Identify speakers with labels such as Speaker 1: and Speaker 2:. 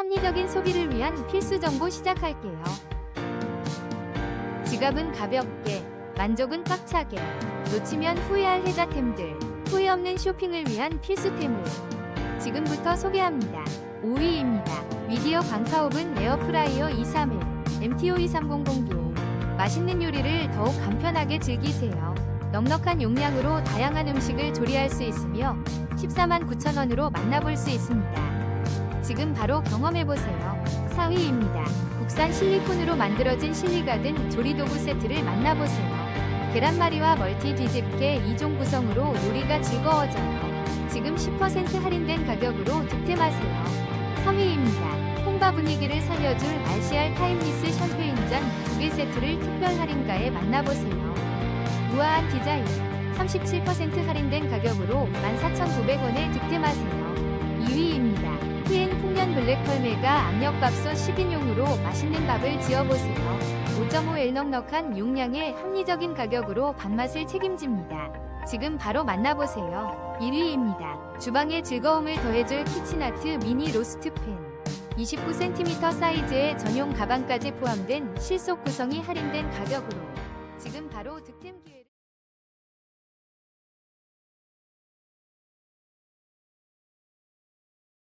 Speaker 1: 합리적인 소비를 위한 필수 정보 시작할게요. 지갑은 가볍게, 만족은 꽉차게, 놓치면 후회할 혜자템들, 후회 없는 쇼핑을 위한 필수템을 지금부터 소개합니다. 5위입니다. 미디어 광카오븐 에어프라이어 231 MTO 2300B 맛있는 요리를 더욱 간편하게 즐기세요. 넉넉한 용량으로 다양한 음식을 조리할 수 있으며 14만 9천원으로 만나볼 수 있습니다. 지금 바로 경험해보세요. 4위입니다. 국산 실리콘으로 만들어진 실리가든 조리도구 세트를 만나보세요. 계란말이와 멀티 뒤집개 2종 구성으로 요리가 즐거워져요. 지금 10% 할인된 가격으로 득템하세요. 3위입니다. 홍바 분위기를 살려줄 RCR 타임리스 샴페인잔 2개 세트를 특별 할인가에 만나보세요. 우아한 디자인, 37% 할인된 가격으로 14,900원에 득템하세요. 2위입니다. 블랙펄메가 압력밥솥 10인용으로 맛있는 밥을 지어보세요. 5.5L 넉넉한 용량의 합리적인 가격으로 밥맛을 책임집니다. 지금 바로 만나보세요. 1위입니다. 주방의 즐거움을 더해줄 키친아트 미니 로스트팬. 29cm 사이즈의 전용 가방까지 포함된 실속 구성이 할인된 가격으로 지금 바로 득템 기회를